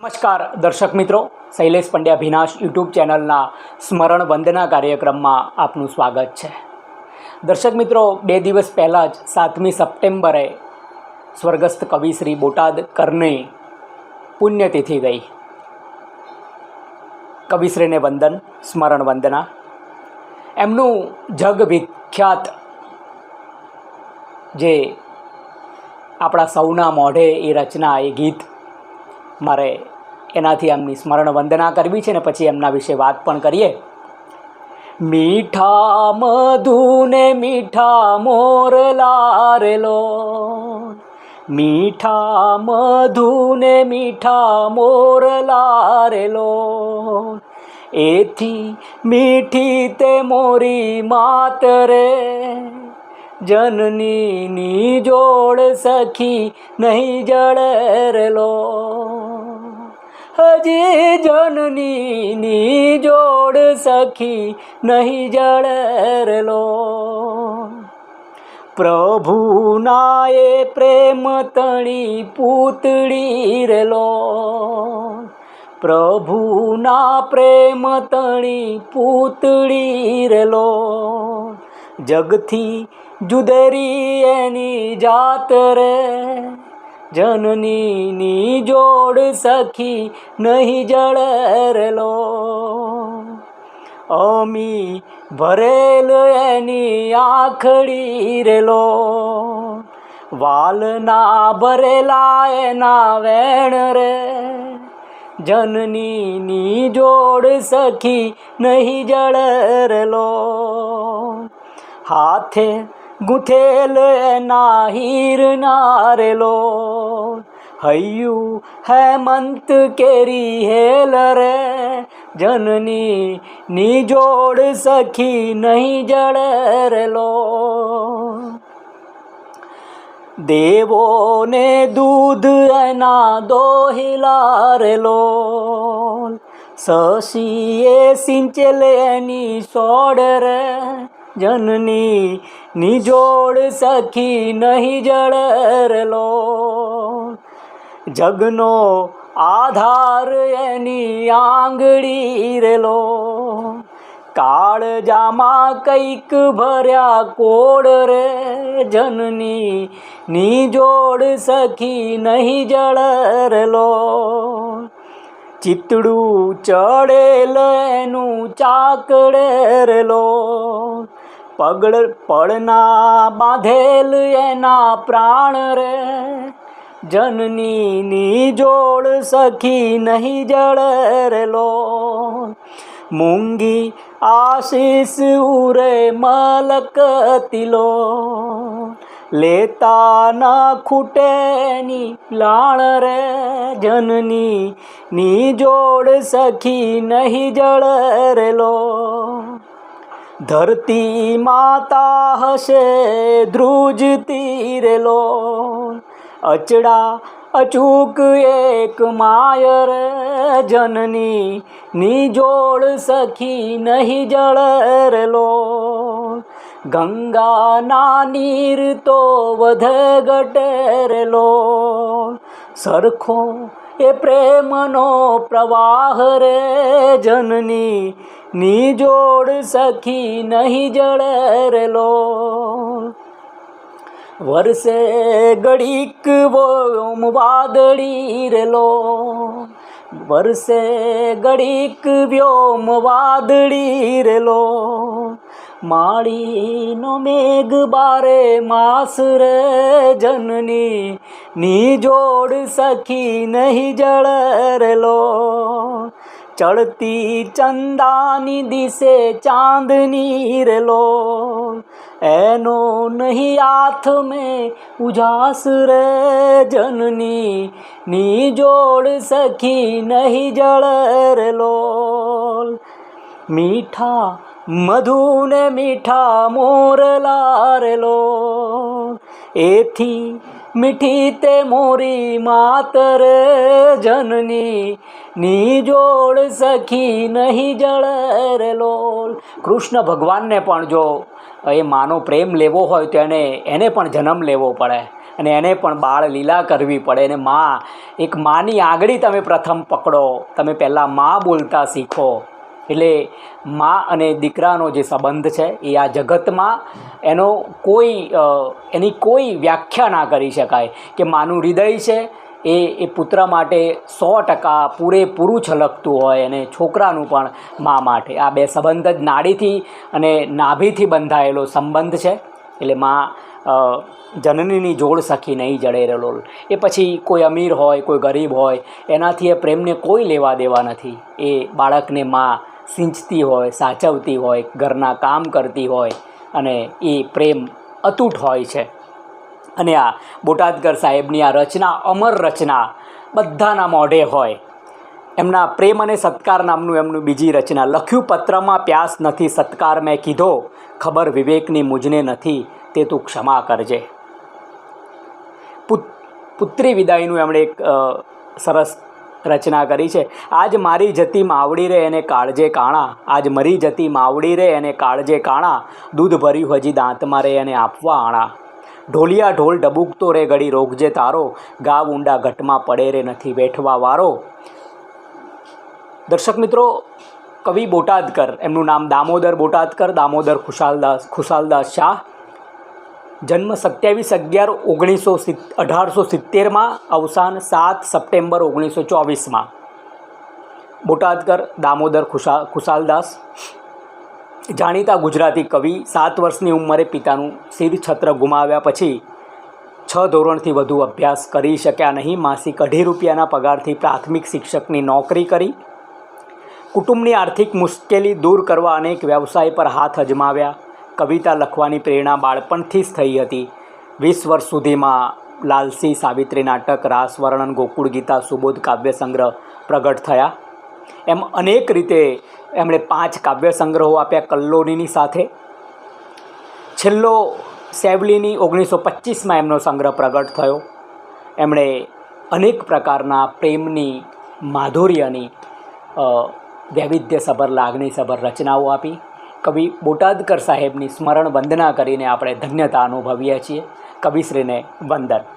નમસ્કાર દર્શક મિત્રો, શૈલેષ પંડ્યા ભીનાશ યુટ્યુબ ચેનલના સ્મરણ વંદના કાર્યક્રમમાં આપનું સ્વાગત છે. દર્શક મિત્રો, બે દિવસ પહેલાં જ સાતમી સપ્ટેમ્બરે સ્વર્ગસ્થ કવિ શ્રી બોટાદ કરની પુણ્યતિથિ ગઈ. કવિશ્રીને વંદન, સ્મરણ વંદના. એમનું જગ વિખ્યાત જે આપણા સૌના મોઢે એ રચના, એ ગીત મારે એનાથી એમની સ્મરણ વંદના કરવી છે ને પછી એમના વિશે વાત પણ કરીએ. મીઠા મધુને મીઠા મોરલા રેલો મીઠા મધુને મીઠા મોરલા રેલો એથી મીઠી તે મોરી માતરે જનનીની જોડ સખી નહીં જળરેલો. હજી જનનીની જોડ સખી નહીં જળરેલો. પ્રભુના એ પ્રેમ તણી પૂતળી રેલો. પ્રભુના પ્રેમ તણી પૂતળી રેલો. જગથી જુદરી એની જાત રે. જનનીની જોડ સખી નહીં જળરેલો. અમી ભરેલ એની આખડી રેલો. વાલના ભરેલા એના વેણ રે. જનનીની જોડ સખી નહીં જળરેલો. હાથે ગુથેલ એના હીરના રેલો હૈયું હેમંત કેરી હેલ રે. જનની ની જોડ સખી નહીં જળરેલો દેવોને દૂધ એના દોહિલા રેલો. સસીએ સિંચેલ એની સોડ રે. જનની નિજોડ સખી નહીં જળરેલો. જગનો આધાર એની આંગળી રેલો. કાળજામાં કંઈક ભર્યા કોડ રે. જનની નિજોડ સખી નહીં જળરેલો. ચિતડું ચડેલ એનું ચાકડે પગડ પડના બાંધેલ એના પ્રાણ રે. જનની જોડ સખી નહીં જળરેલો મૂંગી આશીષ ઉરે મલક તિલો. લેતા ન ખૂટેની લાણ રે. જનની ની જોડ સખી નહીં જળરેલો ધરતી માતા હશે ધ્રુજતી રેલો અચડા, અચૂક એક માયર જનની, ની જોડ સખી નહીં જળરેલો. ગંગાના નીર તો વધ ગટેરેલો. સરખો એ પ્રેમનો પ્રવાહ રે જનની ની જોડ સખી નહીં જળરેલો વર્ષે ગડીક વોમ વાદળી રેલો વર્ષે ગડીક વ્યોમ વાદળી રેલો માળીનો મેઘ બારે માસ રે જનની ની જોડ સખી નહીં જળરેલો ચડતી ચંદાની દિશે ચાંદની રેલો એનો નહીં હાથ મેં ઉજાસ રે જનની, ની જોડ સખી નહીં જળરેલો મીઠા મધુને મીઠા મોર રેલો એથી મીઠી તે મોરી માતર જનની ની જોડ સખી નહીં જળરેલો કૃષ્ણ ભગવાનને પણ જો એ માનો પ્રેમ લેવો હોય તો એને એને પણ જન્મ લેવો પડે અને એને પણ બાળ લીલા કરવી પડે. અને મા, એક માની આંગળી તમે પ્રથમ પકડો. તમે પહેલાં મા બોલતા શીખો. એટલે મા અને દીકરાનો જે સંબંધ છે એ આ જગતમાં એનો કોઈ એની કોઈ વ્યાખ્યા ના કરી શકાય કે માનું હૃદય છે એ એ પુત્ર માટે સો ટકા પૂરેપૂરું છલકતું હોય અને છોકરાનું પણ મા માટે. આ બે સંબંધ જ નાડીથી અને નાભીથી બંધાયેલો સંબંધ છે. એટલે મા જનનીની જોડ સખી નહીં જડે રલોલ. એ પછી કોઈ અમીર હોય, કોઈ ગરીબ હોય, એનાથી એ પ્રેમને કોઈ લેવા દેવા નથી. એ બાળકને મા સિંચતી હોય, સાચવતી હોય, ઘરના કામ કરતી હોય અને એ પ્રેમ અતૂટ હોય છે. અને આ બોટાદકર સાહેબની આ રચના, અમર રચના બધાના મોઢે હોય. એમના પ્રેમ અને સત્કાર નામનું એમનું બીજી રચના. લખ્યું પત્રમાં, પ્યાસ નથી, સત્કાર મેં કીધો. ખબર વિવેકની મુજને નથી, તે તું ક્ષમા કરજે. પુત્રી વિદાયનું એમણે એક સરસ રચના કરી છે. આજ મારી જતી માવડી રે એને કાળજે કાણા. આજ મરી જતી માવડી રે એને કાળજે કાણા. દૂધ ભર્યું હજી દાંતમાં રે એને આપવા આણા. ઢોલિયા ઢોલ ડબુકતો રે ગળી રોગજે તારો. ગાવ ઊંડા ઘટમાં પડે રે નથી વેઠવા વારો. દર્શક મિત્રો, કવિ બોટાદકર, એમનું નામ દામોદર બોટાદકર, દામોદર ખુશાલદાસ ખુશાલદાસ શાહ. જન્મ સત્યાવીસ અગિયાર ઓગણીસો અઢારસો સિત્તેરમાં, અવસાન સાત સપ્ટેમ્બર ઓગણીસો ચોવીસમાં. બોટાદકર દામોદર ખુશા, ખુશાલદાસ. જાણીતા ગુજરાતી કવિ, સાત વર્ષની ઉંમરે પિતાનું શિર છત્ર ગુમાવ્યા પછી છ ધોરણથી વધુ અભ્યાસ કરી શક્યા નહીં. માસિક અઢી રૂપિયાના પગારથી પ્રાથમિક શિક્ષકની નોકરી કરી. કુટુંબની આર્થિક મુશ્કેલી દૂર કરવા અનેક વ્યવસાય પર હાથ અજમાવ્યા. કવિતા લખવાની પ્રેરણા બાળપણથી જ થઈ હતી. વીસ વર્ષ સુધીમાં લાલસી સાવિત્રી નાટક રાસવર્ણન ગોકુળ ગીતા, સુબોધ કાવ્ય સંગ્રહ પ્રગટ થયા. એમ અનેક રીતે એમણે પાંચ કાવ્ય સંગ્રહો આપ્યા કલ્લોનીની સાથે. છેલ્લો સેવલીની ઓગણીસો પચીસમાં એમનો સંગ્રહ પ્રગટ થયો. એમણે અનેક પ્રકારના પ્રેમની, માધુર્યની વૈવિધ્યસભર, લાગણીસભર રચનાઓ આપી. કવિ બોટાદકર સાહેબની સ્મરણ વંદના કરીને આપણે ધન્યતા અનુભવીએ છીએ. કવિશ્રીને વંદન.